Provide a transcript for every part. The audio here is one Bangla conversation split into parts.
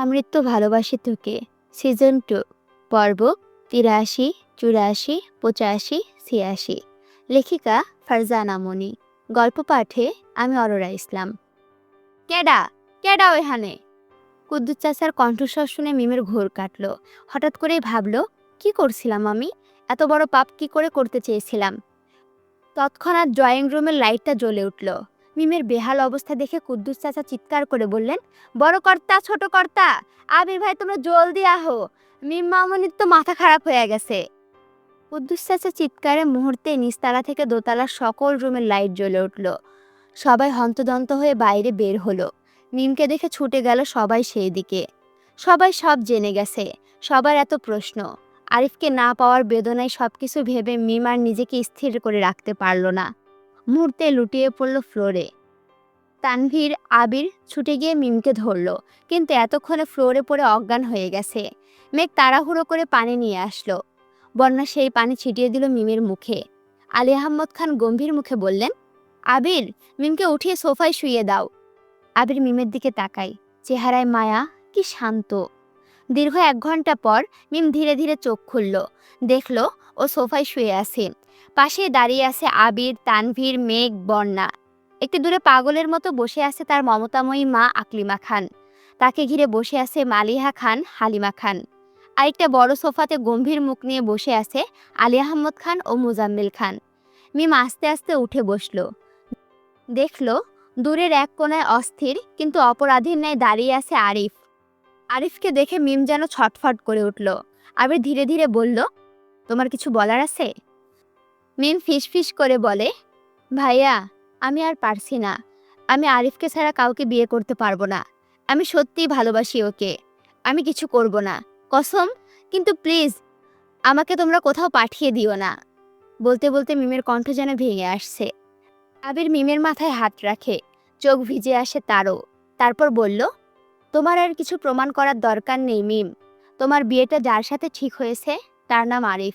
আমৃত্যু ভালোবাসি তোকে। সিজন টু পর্ব তিরাশি, চুরাশি, পঁচাশি, ছিয়াশি। লেখিকা ফারজানা মনি। গল্প পাঠে আমি অরোরা ইসলাম। ক্যাডা কেডা ওইখানে? কুদ্দুস চাচার কণ্ঠস্বর শুনে মিমের ঘোর কাটলো। হঠাৎ করেই ভাবলো, কি করছিলাম আমি? এত বড় পাপ কি করে করতে চেয়েছিলাম? তৎক্ষণাৎ ড্রয়িং রুমের লাইটটা জ্বলে উঠল। মিমের বেহাল অবস্থা দেখে কুদ্দুস চাচা চিৎকার করে বললেন, বড় কর্তা, ছোট কর্তা, আবির ভাই, তোমরা জলদি আহো। মিম মামনির তো মাথা খারাপ হয়ে গেছে। কুদ্দুস চাচা চিৎকারে মুহূর্তে নিচতলা থেকে দোতলার সকল রুমের লাইট জ্বলে উঠল। সবাই হন্তদন্ত হয়ে বাইরে বের হলো। মিমকে দেখে ছুটে গেল সবাই সেই দিকে। সবাই সব জেনে গেছে, সবার এত প্রশ্ন। আরিফকে না পাওয়ার বেদনায় সব কিছু ভেবে মিম আর নিজেকে স্থির করে রাখতে পারল না। মুহূর্তে লুটিয়ে পড়ল ফ্লোরে। তানভীর আবির ছুটে গিয়ে মিমকে ধরল, কিন্তু এতক্ষণে ফ্লোরে পড়ে অজ্ঞান হয়ে গেছে। মেঘ তাড়াহুড়ো করে পানি নিয়ে আসলো। বন্যা সেই পানি ছিটিয়ে দিল মিমের মুখে। আলী আহম্মদ খান গম্ভীর মুখে বললেন, আবির, মিমকে উঠিয়ে সোফায় শুয়ে দাও। আবির মিমের দিকে তাকাই চেহারায় মায়া, কি শান্ত। দীর্ঘ এক ঘণ্টা পর মিম ধীরে ধীরে চোখ খুলল। দেখল, ও সোফায় শুয়ে আছে। পাশে দাঁড়িয়ে আছে আবির, তানভীর, মেঘ, বন্যা। একটি দূরে পাগলের মতো বসে আছে তার মমতাময়ী মা আকলিমা খান। তাকে ঘিরে বসে আছে মালিহা খান, হালিমা খান। আরেকটা বড় সোফাতে গম্ভীর মুখ নিয়ে বসে আছে আলী আহমদ খান ও মুজাম্মিল খান। মিম আস্তে আস্তে উঠে বসল। দেখল, দূরের এক কোনায় অস্থির, কিন্তু অপরাধীর ন্যায় দাঁড়িয়ে আছে আরিফ। আরিফকে দেখে মিম যেন ছটফট করে উঠল। আবির ধীরে ধীরে বলল, তোমার কিছু বলার আছে? মিম ফিসফিস করে বলে, ভাইয়া আমি আর পারছি না। আমি আরিফকে ছাড়া কাউকে বিয়ে করতে পারব না। আমি সত্যিই ভালোবাসি ওকে। আমি কিছু করব না। কসম? কিন্তু প্লিজ, আমাকে তোমরা কোথাও পাঠিয়ে দিও না। বলতে বলতে মিমের কণ্ঠ যেন ভেঙে আসছে। আবির মিমের মাথায় হাত রাখে। চোখ ভিজে আসে তারও। তারপর বলল, তোমার আর কিছু প্রমাণ করার দরকার নেই মিম। তোমার বিয়েটা যার সাথে ঠিক হয়েছে, তার নাম আরিফ।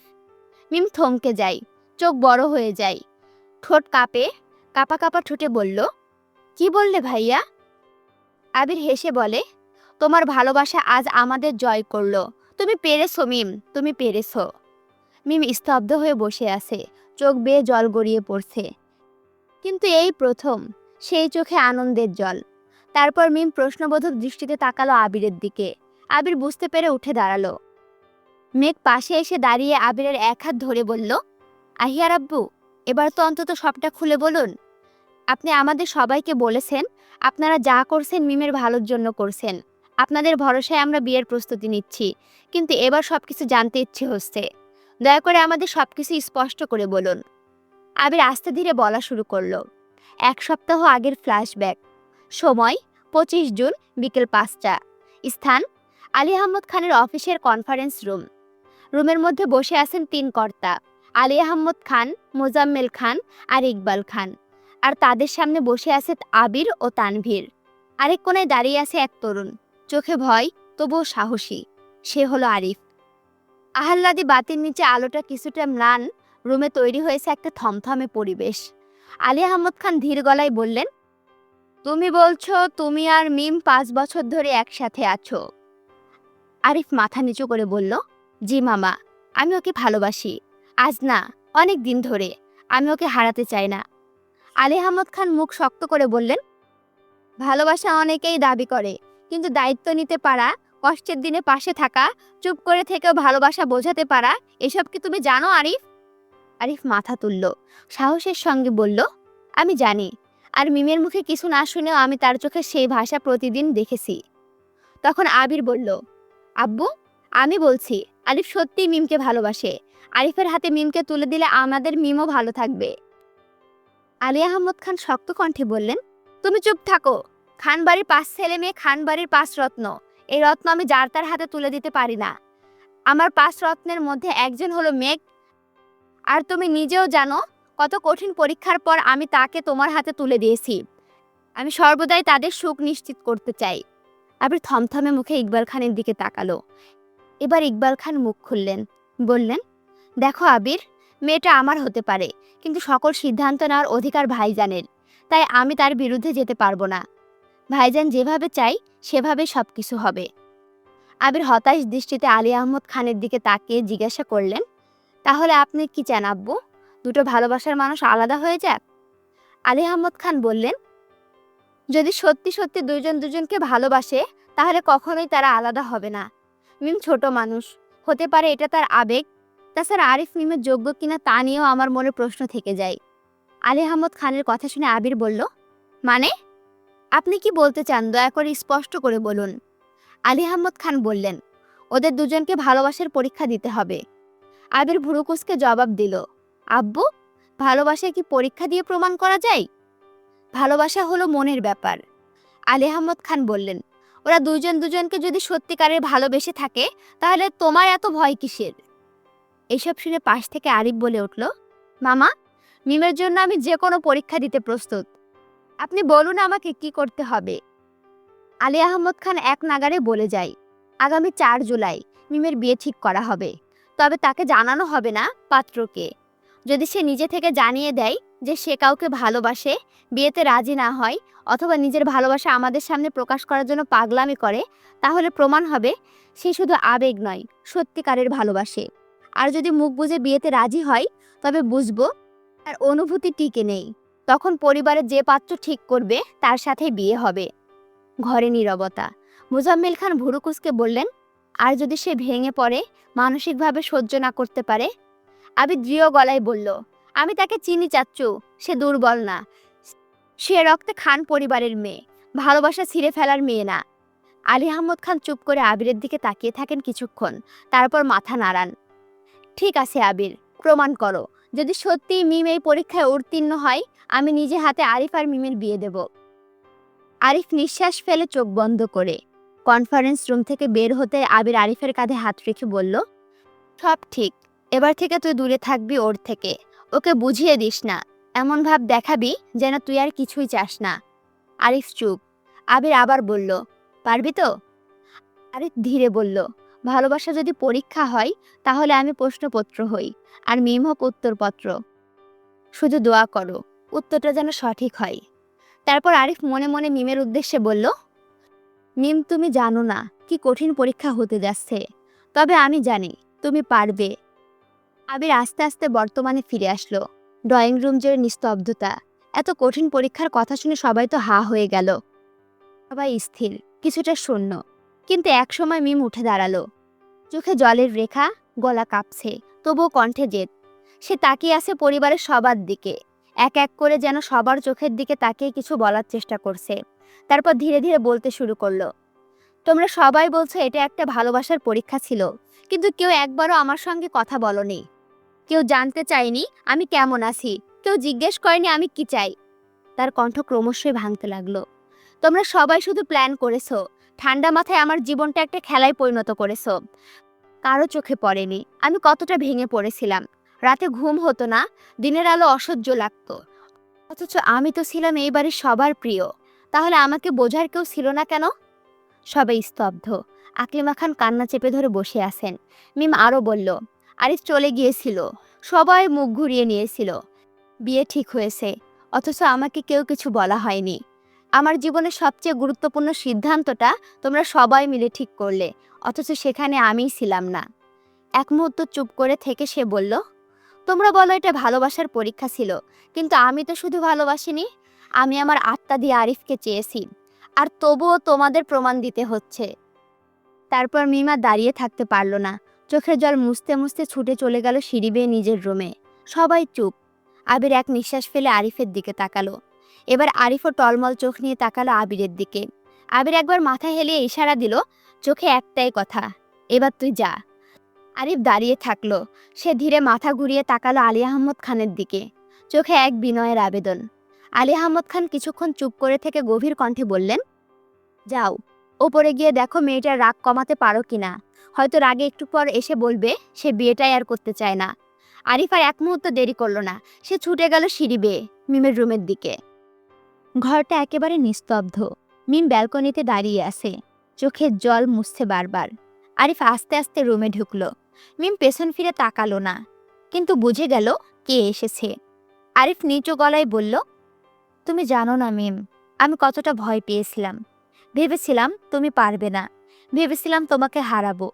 মিম থমকে যায়। চোখ বড় হয়ে যায়। ঠোঁট কাঁপে। কাপা কাপা ঠোঁটে বলল, কি বললে ভাইয়া? আবির হেসে বলে, তোমার ভালোবাসা আজ আমাদের জয় করল। তুমি পেরেছ, মিম, তুমি পেরেছ। মিম স্তব্ধ হয়ে বসে আছে, চোখ বেয়ে জল গড়িয়ে পড়ছে। কিন্তু এই প্রথম, সেই চোখে আনন্দের জল। তারপর মিম প্রশ্নবোধক দৃষ্টিতে তাকালো আবিরের দিকে। আবির বুঝতে পেরে উঠে দাঁড়াল। মেঘ পাশে এসে দাঁড়িয়ে আবিরের এক হাত ধরে বলল, আহিয়ার আব্বু এবার তো অন্তত সবটা খুলে বলুন। আপনি আমাদের সবাইকে বলেছেন, আপনারা যা করছেন মিমের ভালোর জন্য করছেন। আপনাদের ভরসায় আমরা বিয়ের প্রস্তুতি নিচ্ছি, কিন্তু এবার সব কিছু জানতে ইচ্ছে হচ্ছে। দয়া করে আমাদের সবকিছু স্পষ্ট করে বলুন। আবির আস্তে ধীরে বলা শুরু করল। এক সপ্তাহ আগের ফ্ল্যাশব্যাক। সময়, পঁচিশ জুন, বিকেল পাঁচটা। স্থান, আলী আহমদ খানের অফিসের কনফারেন্স রুম। রুমের মধ্যে বসে আছেন তিন কর্তা। আলী আহমদ খান, মোজাম্মেল খান আর ইকবাল খান। আর তাদের সামনে বসে আছে আবির ও তানভীর। আরেক কোনায় দাঁড়িয়ে আছে এক তরুণ। চোখে ভয়, তবুও সাহসী। সে হলো আরিফ। আহ্লাদি বাতির নিচে আলোটা কিছুটা ম্লান। রুমে তৈরি হয়েছে একটা থমথমে পরিবেশ। আলী আহমদ খান ধীর গলায় বললেন, তুমি বলছো তুমি আর মিম পাঁচ বছর ধরে একসাথে আছো। আরিফ মাথা নিচু করে বলল, জি মামা, আমি ওকে ভালোবাসি। আজ না, অনেক দিন ধরে। আমি ওকে হারাতে চাই না। আলী আহমদ খান মুখ শক্ত করে বললেন, ভালোবাসা অনেকেই দাবি করে, কিন্তু দায়িত্ব নিতে পারা, কষ্টের দিনে পাশে থাকা, চুপ করে থেকেও ভালোবাসা বোঝাতে পারা, এসব কি তুমি জানো আরিফ? আরিফ মাথা তুলল, সাহসের সঙ্গে বলল, আমি জানি, আর মিমের মুখে কিছু না শুনেও আমি তার চোখে সেই ভাষা প্রতিদিন দেখেছি। তখন আবির বলল, আব্বু, আমি বলছি আরিফ সত্যিই মিমকে ভালোবাসে। আরিফের হাতে মিমকে তুলে দিলে আমাদের মিমও ভালো থাকবে। আলী আহমদ খান শক্ত কণ্ঠে বললেন, তুমি চুপ থাকো। খান বাড়ির পাঁচ ছেলে মেয়ে খান বাড়ির পাঁচ রত্ন। এই রত্ন আমি যার তার হাতে তুলে দিতে পারি না। আমার পাঁচ রত্নের মধ্যে একজন হলো মেঘ। আর তুমি নিজেও জানো, কত কঠিন পরীক্ষার পর আমি তাকে তোমার হাতে তুলে দিয়েছি। আমি সর্বদাই তাদের সুখ নিশ্চিত করতে চাই। আবার থমথমে মুখে ইকবাল খানের দিকে তাকালো। এবার ইকবাল খান মুখ খুললেন, বললেন, দেখো আবির, মেয়েটা আমার হতে পারে, কিন্তু সকল সিদ্ধান্ত নেওয়ার অধিকার ভাইজানের, তাই আমি তার বিরুদ্ধে যেতে পারব না। ভাইজান যেভাবে চাই সেভাবে সব কিছু হবে। আবির হতাশ দৃষ্টিতে আলী আহমদ খানের দিকে তাকিয়ে জিজ্ঞাসা করলেন, তাহলে আপনি কি চান আব্বু? দুটো ভালোবাসার মানুষ আলাদা হয়ে যাক? আলী আহমদ খান বললেন, যদি সত্যি সত্যি দুজন দুজনকে ভালোবাসে, তাহলে কখনোই তারা আলাদা হবে না। মিম ছোট মানুষ। হতে পারে এটা তার আবেগ। তাছাড়া আরিফ মিমের যোগ্য কিনা তা নিয়েও আমার মনে প্রশ্ন থেকে যায়। আলী আহমদ খানের কথা শুনে আবির বলল মানে? আপনি কি বলতে চান? দয়া করে স্পষ্ট করে বলুন। আলী আহমদ খান বললেন, ওদের দুজনকে ভালোবাসার পরীক্ষা দিতে হবে। আবির ভুরুকুসকে জবাব দিল, আব্বু, ভালোবাসা কি পরীক্ষা দিয়ে প্রমাণ করা যায়? ভালোবাসা হলো মনের ব্যাপার। আলী আহমদ খান বললেন ওরা দুজন দুজনকে যদি সত্যিকারের ভালোবেসে থাকে, তাহলে তোমার এত ভয় কিসের? এসব শুনে পাশ থেকে আরিফ বলে উঠল, মামা, মিমের জন্য আমি যে কোনো পরীক্ষা দিতে প্রস্তুত। আপনি বলুন আমাকে কি করতে হবে? আলী আহমদ খান এক নাগারে বলে যায়, আগামী চার জুলাই মিমের বিয়ে ঠিক করা হবে। তবে তাকে জানানো হবে না পাত্রকে। যদি সে নিজে থেকে জানিয়ে দেয় যে সে কাউকে ভালোবাসে, বিয়েতে রাজি না হয়, অথবা নিজের ভালোবাসা আমাদের সামনে প্রকাশ করার জন্য পাগলামি করে, তাহলে প্রমাণ হবে সে শুধু আবেগ নয়, সত্যিকারের ভালোবাসে। আর যদি মুখ বুঝে বিয়েতে রাজি হয়, তবে বুঝব তার অনুভূতি টিকে নেই। তখন পরিবারের যে পাত্র ঠিক করবে, তার সাথে বিয়ে হবে। ঘরে নীরবতা। মুজাম্মেল খান ভুরুকুসকে বললেন, আর যদি সে ভেঙে পড়ে, মানসিকভাবে সহ্য না করতে পারে আবি দৃঢ় গলায় বলল, আমি তাকে চিনি, চাচ্চু। সে দুর্বল না। সে রক্তে খান পরিবারের মেয়ে। ভালোবাসা ছিঁড়ে ফেলার মেয়ে না। আলী আহমদ খান চুপ করে আবিরের দিকে তাকিয়ে থাকেন কিছুক্ষণ, তারপর মাথা নাড়ান। ঠিক আছে, আবির, প্রমাণ করো। যদি সত্যি মিম এই পরীক্ষায় উত্তীর্ণ হয়, আমি নিজে হাতে আরিফ আর মিমের বিয়ে দেব। আরিফ নিঃশ্বাস ফেলে চোখ বন্ধ করে কনফারেন্স রুম থেকে বের হতে আবির আরিফের কাঁধে হাত রেখে বলল, সব ঠিক। এবার থেকে তুই দূরে থাকবি ওর থেকে। ওকে বুঝিয়ে দিস না। এমন ভাব দেখাবি যেন তুই আর কিছুই চাস না। আরিফ চুপ। আবির আবার বলল, পারবি তো? আরিফ ধীরে বলল, ভালোবাসা যদি পরীক্ষা হয়, তাহলে আমি প্রশ্নপত্র হই, আর মিম হোক উত্তরপত্র। শুধু দোয়া করো, উত্তরটা যেন সঠিক হয়। তারপর আরিফ মনে মনে মিমের উদ্দেশ্যে বলল, মিম, তুমি জানো না কি কঠিন পরীক্ষা হতে যাচ্ছে। তবে আমি জানি, তুমি পারবে। আবির আস্তে আস্তে বর্তমানে ফিরে আসলো। ড্রয়িং রুম জুড়ে নিস্তব্ধতা। এত কঠিন পরীক্ষার কথা শুনে সবাই তো হা হয়ে গেল। সবাই স্থির, কিছুটা শূন্য। কিন্তু একসময় মিম উঠে দাঁড়াল। চোখে জলের রেখা, গলা কাঁপছে, তবুও কণ্ঠে জেদ। সে তাকিয়ে আছে পরিবারের সবার দিকে। এক এক করে যেন সবার চোখের দিকে তাকিয়ে কিছু বলার চেষ্টা করছে। তারপর ধীরে ধীরে বলতে শুরু করল, তোমরা সবাই বলছো এটা একটা ভালোবাসার পরীক্ষা ছিল, কিন্তু কেউ একবারও আমার সঙ্গে কথা বলনি। কেউ জানতে চায়নি আমি কেমন আছি। কেউ জিজ্ঞেস করেনি আমি কি চাই। তার কণ্ঠ ক্রমশই ভাঙতে লাগল। তোমরা সবাই শুধু প্ল্যান করেছ। ঠান্ডা মাথায় আমার জীবনটা একটা খেলায় পরিণত করেছ। কারও চোখে পড়েনি। আমি কতটা ভেঙে পড়েছিলাম। রাতে ঘুম হতো না। দিনের আলো অসহ্য লাগতো। অথচ আমি তো ছিলাম এই বাড়ির সবার প্রিয়। তাহলে আমাকে বোঝার কেউ ছিল না কেন? সবাই স্তব্ধ। আকলিমা খান কান্না চেপে ধরে বসে আছেন। মিম আরও বলল আরিফ চলে গিয়েছিল। সবাই মুখ ঘুরিয়ে নিয়েছিল। বিয়ে ঠিক হয়েছে, অথচ আমাকে কেউ কিছু বলা হয়নি। আমার জীবনের সবচেয়ে গুরুত্বপূর্ণ সিদ্ধান্তটা তোমরা সবাই মিলে ঠিক করলে, অথচ সেখানে আমিই ছিলাম না। এক মুহূর্ত চুপ করে থেকে সে বলল, তোমরা বলো এটা ভালোবাসার পরীক্ষা ছিল, কিন্তু আমি তো শুধু ভালোবাসিনি, আমি আমার আত্মা দিয়ে আরিফকে চেয়েছি, আর তবুও তোমাদের প্রমাণ দিতে হচ্ছে। তারপর মিমা দাঁড়িয়ে থাকতে পারল না চোখের জল মুছতে মুছতে ছুটে চলে গেল সিঁড়ি বেয়ে নিজের রুমে। সবাই চুপ। আবির এক নিঃশ্বাস ফেলে আরিফের দিকে তাকালো। এবার আরিফও টলমল চোখ নিয়ে তাকালো আবিরের দিকে। আবির একবার মাথা হেলিয়ে ইশারা দিল, চোখে একটাই কথা, এবার তুই যা। আরিফ দাঁড়িয়ে থাকল। সে ধীরে মাথা ঘুরিয়ে তাকালো আলী আহমদ খানের দিকে। চোখে এক বিনয়ের আবেদন। আলী আহমদ খান কিছুক্ষণ চুপ করে থেকে গভীর কণ্ঠে বললেন, যাও, ওপরে গিয়ে দেখো মেয়েটার রাগ কমাতে পারো কিনা। হয়তো রাগে একটু পর এসে বলবে, সে বিয়েটাই আর করতে চায় না। আরিফ আর এক মুহূর্ত দেরি করল না। সে ছুটে গেল সিঁড়ি বেয়ে, মিমের রুমের দিকে। ঘরটা একেবারে নিস্তব্ধ। মিম ব্যালকনিতে দাঁড়িয়ে আছে। চোখের জল মুছছে বারবার। আরিফ আস্তে আস্তে রুমে ঢুকলো। মিম পেছন ফিরে তাকালো না। কিন্তু বুঝে গেল কে এসেছে। আরিফ নিচু গলায় বলল, তুমি জানো না মিম, আমি কতটা ভয় পেয়েছিলাম। ভেবেছিলাম তুমি পারবে না। ভেবেছিলাম তোমাকে হারাবো।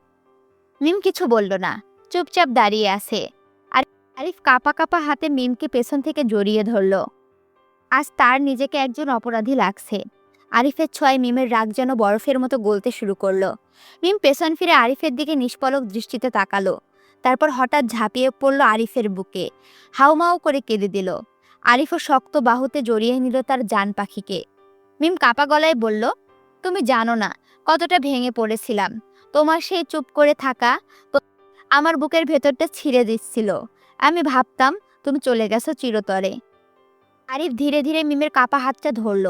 মিম কিছু বলল না, চুপচাপ দাঁড়িয়ে আছে। আর আরিফ কাপা কাপা হাতে মিমকে পেছন থেকে জড়িয়ে ধরল। আজ তার নিজেকে একজন অপরাধী লাগছে। আরিফের ছোঁয়ায় মিমের রাগ যেন বরফের মতো গলতে শুরু করল। মিম পেছন ফিরে আরিফের দিকে নিষ্পলক দৃষ্টিতে তাকালো। তারপর হঠাৎ ঝাঁপিয়ে পড়ল আরিফের বুকে। হাউমাউ করে কেঁদে দিল। আরিফও শক্ত বাহুতে জড়িয়ে নিল তার জান পাখিকে। মিম কাপা গলায় বলল, তুমি জানো না, কতটা ভেঙে পড়েছিলাম। তোমার সেই চুপ করে থাকা আমার বুকের ভেতরটা ছিঁড়ে দিচ্ছিল। আমি ভাবতাম, তুমি চলে গেছো চিরতরে। আরিফ ধীরে ধীরে মিমের কাপা হাতটা ধরল।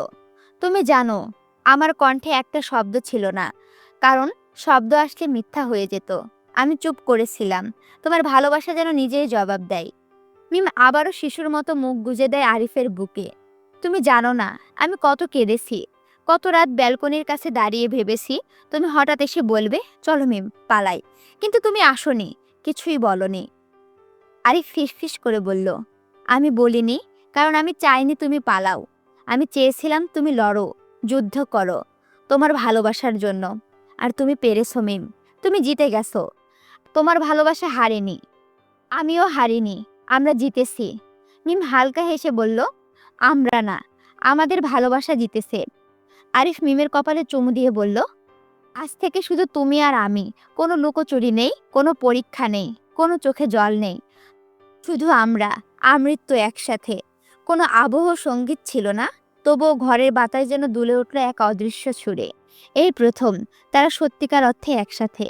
তুমি জানো, আমার কণ্ঠে একটা শব্দ ছিল না, কারণ শব্দ আসলে মিথ্যা হয়ে যেত। আমি চুপ করেছিলাম। তোমার ভালোবাসা যেন নিজেই জবাব দেয়। মিম আবারও শিশুর মতো মুখ গুজে দেয় আরিফের বুকে। তুমি জানো না, আমি কত কেঁদেছি। কত রাত ব্যালকনির কাছে দাঁড়িয়ে ভেবেছি, তুমি হঠাৎ এসে বলবে, চলো মিম, পালাই। কিন্তু তুমি আসনি, কিছুই বলনি। আরিফ ফিসফিস করে বলল, আমি বলিনি, কারণ আমি চাইনি তুমি পালাও। আমি চেয়েছিলাম তুমি লড়ো, যুদ্ধ করো, তোমার ভালোবাসার জন্য। আর তুমি পেরেছ মিম, তুমি জিতে গেছো। তোমার ভালোবাসা হারেনি, আমিও হারিনি, আমরা জিতেছি। মিম হালকা হেসে বলল, আমরা না, আমাদের ভালোবাসা জিতেছে। আরিফ মিমের কপালে চুমু দিয়ে বলল, আজ থেকে শুধু তুমি আর আমি। কোনো লুকোচুরি নেই, কোনো পরীক্ষা নেই, কোনো চোখে জল নেই। শুধু আমরা আমৃত্যু একসাথে। কোনো আবহ সংগীত ছিল না, তবুও ঘরের বাতাস যেন দুলে উঠল এক অদৃশ্য সুরে। এই প্রথম, তারা সত্যিকার অর্থে একসাথে।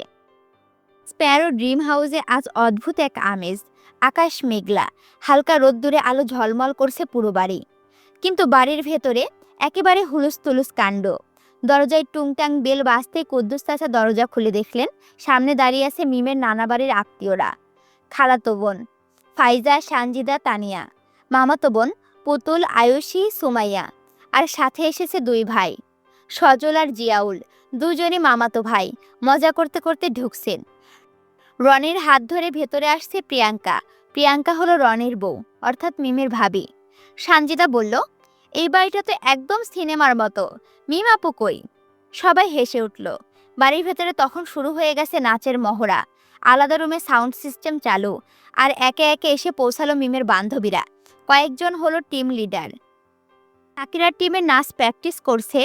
স্প্যারো ড্রিম হাউসে আজ অদ্ভুত এক আমেজ। আকাশ মেঘলা, হালকা রোদ্দুরে আলো ঝলমল করছে পুরো বাড়ি। কিন্তু বাড়ির ভেতরে একেবারে হুলুস তুলুস কাণ্ড। দরজায় টুংটাং বেল বাজতে কুদ্দুস চাচা দরজা খুলে দেখলেন, সামনে দাঁড়িয়ে আছে মিমের নানা বাড়ির আত্মীয়রা। খালাতো বোন, ফাইজা, সানজিদা, তানিয়া। মামাতো বোন, পুতুল, আয়ুষী, সুমাইয়া। আর সাথে এসেছে দুই ভাই, সজল আর জিয়াউল। দুজনই মামাতো ভাই, মজা করতে করতে ঢুকছেন। রনির হাত ধরে ভেতরে আসছে প্রিয়াঙ্কা। প্রিয়াঙ্কা হলো রনির বউ, অর্থাৎ মিমের ভাবি। সানজিদা বলল এই বাড়িটা তো একদম সিনেমার মতো। মিম আপু কই? সবাই হেসে উঠল। বাড়ির ভেতরে তখন শুরু হয়ে গেছে নাচের মহড়া। আলাদা রুমে সাউন্ড সিস্টেম চালু আর একে একে এসে পৌঁছালো মিমের বান্ধবীরা। কয়েকজন হলো টিম লিডার। সাকিরার টিমের নাচ প্র্যাকটিস করছে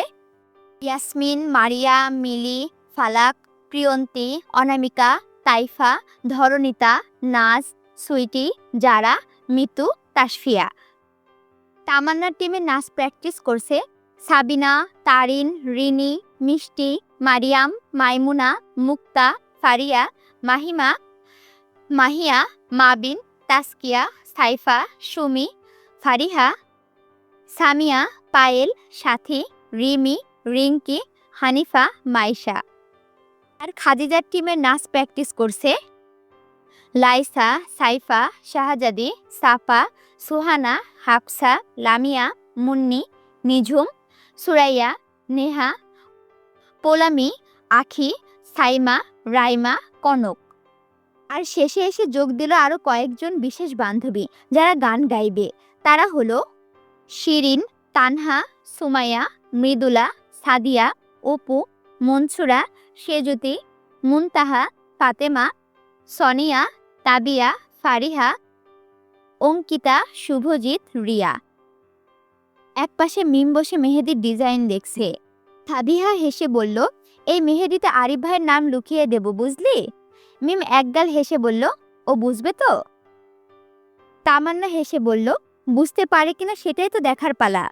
ইয়াসমিন, মারিয়া, মিলি, ফালাক, প্রিয়ন্তী, অনামিকা, তাইফা, ধরণিতা, নাজ, সুইটি, জারা, মিতু, তাসফিয়া। তামান্নার টিমে নাচ প্র্যাকটিস করছে সাবিনা, তারিন, রিনি, মিষ্টি, মারিয়াম, মাইমুনা, মুক্তা, ফারিয়া, মাহিমা, মাহিয়া, মাবিন, তাসকিয়া, সাইফা, সুমি, ফারিহা, সামিয়া, পায়েল, সাথী, রিমি, রিঙ্কি, হানিফা, মাইশা। আর খাদিজার টিমের নাচ প্র্যাকটিস করছে লাইসা, সাইফা, শাহজাদি, সাফা, সুহানা, হাফসা, লামিয়া, মুন্নি, নিঝুম, সুরাইয়া, নেহা, পোলামি, আখি, সাইমা, রাইমা, কনক। আর শেষে এসে যোগ দিল আরও কয়েকজন বিশেষ বান্ধবী যারা গান গাইবে। তারা হলো শিরিন, তানহা, সুমাইয়া, মৃদুলা, সাদিয়া, অপু, মনসুরা, সেজুতি, মুনতাহা, ফাতেমা, সনিয়া তাবিয়া, ফারিহা, অঙ্কিতা, শুভজিৎ, রিয়া। একপাশে মিম বসে মেহেদির ডিজাইন দেখছে। তাবিহা হেসে বলল, এই মেহেদিতে আরিফ ভাইয়ের নাম লুকিয়ে দেব, বুঝলি? মিম একগাল হেসে বলল, ও বুঝবে তো? তামান্না হেসে বলল, বুঝতে পারে কিনা সেটাই তো দেখার পালা।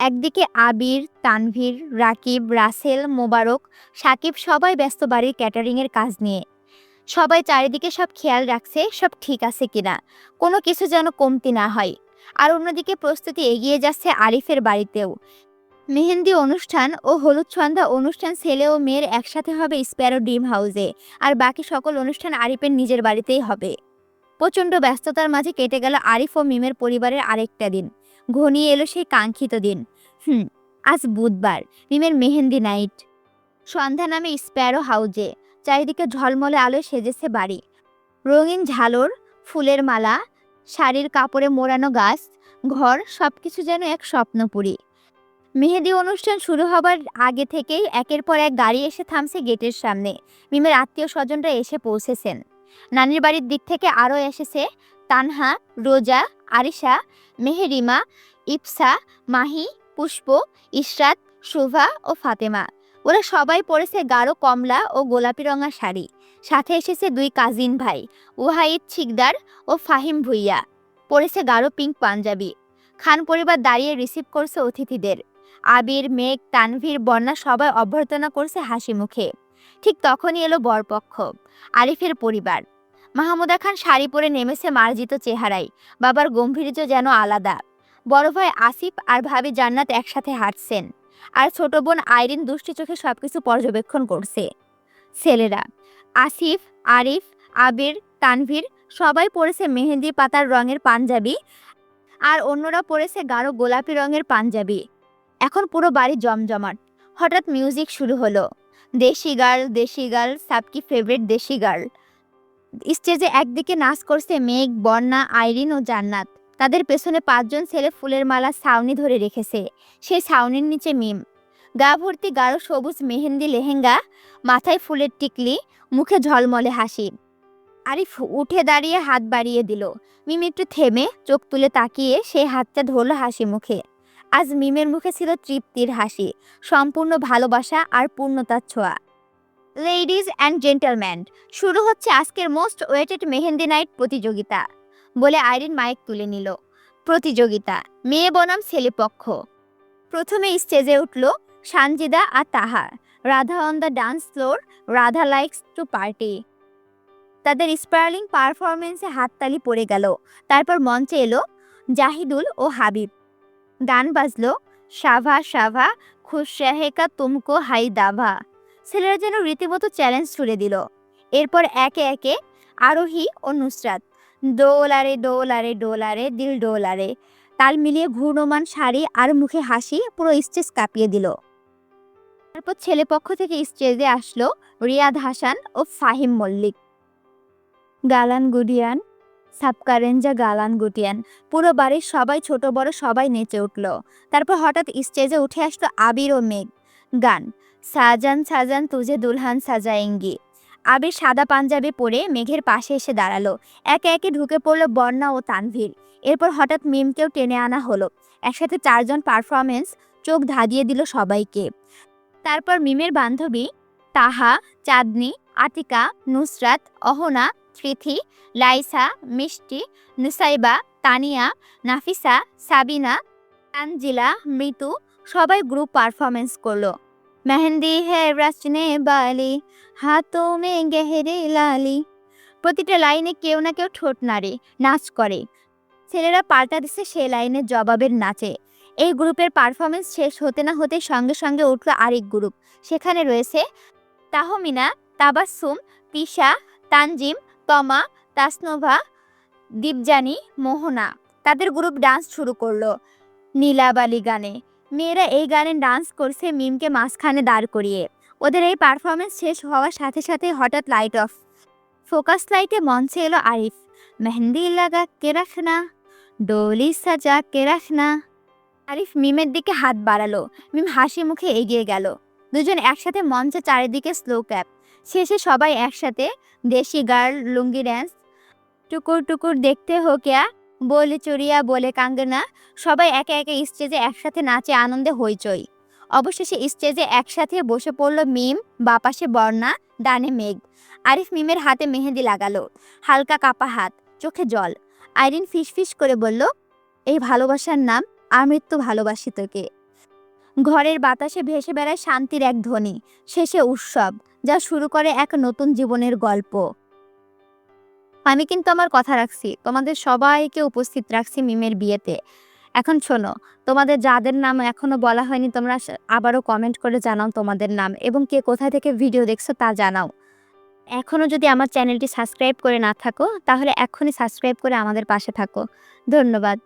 একদিকে আবির, তানভীর, রাকিব, রাসেল, মোবারক, সাকিব সবাই ব্যস্ত বাড়ির ক্যাটারিংয়ের কাজ নিয়ে। সবাই চারিদিকে সব খেয়াল রাখছে সব ঠিক আছে কিনা। কোনো কিছু যেন কমতি না হয়। আর অন্যদিকে প্রস্তুতি এগিয়ে যাচ্ছে আরিফের বাড়িতেও। মেহেন্দি অনুষ্ঠান ও হলুদ সন্ধ্যা অনুষ্ঠান ছেলে ও মেয়ের একসাথে হবে স্প্যারো ডিম হাউসে। আর বাকি সকল অনুষ্ঠান আরিফের নিজের বাড়িতেই হবে। প্রচণ্ড ব্যস্ততার মাঝে কেটে গেল আরিফ ও মিমের পরিবারের আরেকটা দিন। ঘনিয়ে এলো সেই কাঙ্ক্ষিত দিন। হুম, আজ বুধবার, মিমের মেহেন্দি নাইট। সন্ধ্যা নামে স্প্যারো হাউজে। চারিদিকে ঝলমলে আলোয় সেজেছে বাড়ি। রঙিন ঝালর ফুলের মালা, শাড়ির কাপড়ে মোড়ানো গাছ, ঘর সব কিছু যেন এক স্বপ্নপুরী। মেহেদি অনুষ্ঠান শুরু হবার আগে থেকেই একের পর এক গাড়ি এসে থামছে গেটের সামনে। মিমের আত্মীয় স্বজনরা এসে পৌঁছেছেন। নানির বাড়ির দিক থেকে আরও এসেছে তানহা, রোজা, আরিশা, মেহেরিমা ইপসা মাহি, পুষ্প, ইশরাত, শোভা ও ফাতেমা। ওরা সবাই পরেছে গাঢ় কমলা ও গোলাপি রঙা শাড়ি। সাথে এসেছে দুই কাজিন ভাই ওয়াহিদ ছিকদার ও ফাহিম ভুইয়া। পরেছে গাঢ় পিঙ্ক পাঞ্জাবি। খান পরিবার দাঁড়িয়ে রিসিভ করছে অতিথিদের। আবির, মেঘ, তানভীর, বন্যা সবাই অভ্যর্থনা করছে হাসি মুখে। ঠিক তখনই এলো বরপক্ষ, আরিফের পরিবার। মাহমুদা খান শাড়ি পরে নেমেছে মার্জিত চেহারায়। বাবার গম্ভীর্য যেন আলাদা। বড় ভাই আসিফ আর ভাবি জান্নাত একসাথে হাঁটছেন। আর ছোট বোন আইরিন দুষ্টি চোখে সবকিছু পর্যবেক্ষণ করছে। ছেলেরা, আসিফ, আরিফ, আবির, তানভীর, সবাই পরেছে মেহেদি পাতার রঙের পাঞ্জাবি আর অন্যরা পরেছে গাঢ় গোলাপি রঙের পাঞ্জাবি। এখন পুরো বাড়ি জমজমাট। হঠাৎ মিউজিক শুরু হলো। দেশি গার্ল দেশি গার্ল, সাবকি ফেভারিট দেশি গার্ল। স্টেজে একদিকে নাচ করছে মেঘ, বন্যা, আইরিন ও জান্নাত। তাদের পেছনে পাঁচজন ছেলে ফুলের মালা ছাউনি ধরে রেখেছে। সেই ছাউনির নিচে মিম। গা ভর্তি গাঢ় সবুজ মেহেন্দি লেহেঙ্গা, মাথায় ফুলের টিকলি, মুখে ঝলমলে হাসি। আরিফ উঠে দাঁড়িয়ে হাত বাড়িয়ে দিল। মিম একটু থেমে চোখ তুলে তাকিয়ে সেই হাতটা ধরল হাসি মুখে। আজ মিমের মুখে ছিল তৃপ্তির হাসি, সম্পূর্ণ ভালোবাসা আর পূর্ণতার ছোঁয়া। লেডিজ অ্যান্ড জেন্টলম্যান শুরু হচ্ছে আজকের মোস্ট ওয়েটেড মেহেন্দি নাইট প্রতিযোগিতা। বলে আইরিন মাইক তুলে নিল। প্রতিযোগিতা, মেয়ে বনাম ছেলেপক্ষ প্রথমে স্টেজে উঠল সানজিদা আর তাহার। Radha on the dance floor Radha likes to party তাদের স্পার্লিং পারফরমেন্সে হাততালি পড়ে গেল। তারপর মঞ্চে এলো জাহিদুল ও হাবিব। গান বাজলো, সাভা সাভা, খুশ রেহেকা তুমকো হাই দাভা। ছেলেরা যেন রীতিমতো চ্যালেঞ্জ ছুড়ে দিল। এরপর একে একে আরোহী ও নুসরাত। ডোলারে ডোলারে ডোলারে দিল ডোলারে তাল মিলিয়ে ঘূর্ণমান শাড়ি আর মুখে হাসি পুরো স্টেজ কাঁপিয়ে দিল। তারপর ছেলেপক্ষ থেকে স্টেজে আসলো রিয়াদ হাসান ও ফাহিম মল্লিক। গালান গুডিয়ান সাবকারেঞ্জা গালান গুটিয়ান। পুরো বাড়ির সবাই ছোট, বড়, সবাই নেচে উঠল। তারপর হঠাৎ স্টেজে উঠে আসলো আবির ও মেঘ। গান, সাজান সাজান, তুজে দুলহান সাজায়েঙ্গি আবির সাদা পাঞ্জাবি পরে মেঘের পাশে এসে দাঁড়াল। একে একে ঢুকে পড়ল বর্ণা ও তানভীর। এরপর হঠাৎ মিমকেও টেনে আনা হলো। একসাথে চারজন পারফরমেন্স চোখ ধাঁধিয়ে দিল সবাইকে। তারপর মিমের বান্ধবী তাহা, চাঁদনি, আতিকা, নুসরাত, অহনা তৃথি লাইসা, মিষ্টি, নুসাইবা, তানিয়া, নাফিসা, সাবিনা, তানজিলা, মৃতু সবাই গ্রুপ পারফরমেন্স করল। মেহেন্দি হে রচনে বালি হাতও মে গেহেরে লালি প্রতিটা লাইনে কেউ না কেউ ঠোঁট নাড়ে, নাচ করে। ছেলেরা পাল্টা দিচ্ছে, সে লাইনের জবাবের নাচে। এই গ্রুপের পারফরমেন্স শেষ হতে না হতে সঙ্গে সঙ্গে উঠল আরেক গ্রুপ। সেখানে রয়েছে তাহমিনা তাবাসুম তিশা, তানজিম, তমা, তাসনোভা, দীপজানি, মোহনা। তাদের গ্রুপ ডান্স শুরু করল নীলাবালি গানে। মেয়েরা এই গানে ডান্স করছে মিমকে মাঝখানে দাঁড় করিয়ে। ওদের এই পারফরমেন্স শেষ হওয়ার সাথে সাথে হঠাৎ লাইট অফ ফোকাস লাইটে মঞ্চে এলো আরিফ। মেহেন্দি লাগা কে রাখনা? ডোলি সাজা কে রাখনা? আরিফ মিমের দিকে হাত বাড়ালো। মিম হাসি মুখে এগিয়ে গেল। দুজন একসাথে মঞ্চে চারিদিকে স্লো ক্যাপ শেষে সবাই একসাথে দেশি গার্ল লুঙ্গি ড্যান্স টুকুর টুকুর দেখতে হো ক্যা বলে চড়িয়া বলে কাঙ্গনা, সবাই একে একে স্টেজে একসাথে নাচে আনন্দে হইচই। অবশেষে স্টেজে একসাথে বসে পড়ল মিম, বাপাশে বর্ণা, ডানে মেঘ। আরিফ মিমের হাতে মেহেদি লাগালো, হালকা কাপা হাত, চোখে জল। আইরিন ফিসফিস করে বলল, এই ভালোবাসার নাম আমৃত্যু ভালোবাসি তোকে। ঘরের বাতাসে ভেসে বেড়ায় শান্তির এক ধ্বনি, শেষে উৎসব, যা শুরু করে এক নতুন জীবনের গল্প। আমি কিন্তু আমার কথা রাখছি। তোমাদের সবাইকে উপস্থিত রাখছি মিমের বিয়েতে। এখন শোনো, তোমাদের যাদের নাম এখনও বলা হয়নি, তোমরা আবারও কমেন্ট করে জানাও তোমাদের নাম এবং কে কোথায় থেকে ভিডিও দেখছ তা জানাও। এখনও যদি আমার চ্যানেলটি সাবস্ক্রাইব করে না থাকো, তাহলে এখনই সাবস্ক্রাইব করে আমাদের পাশে থাকো। ধন্যবাদ।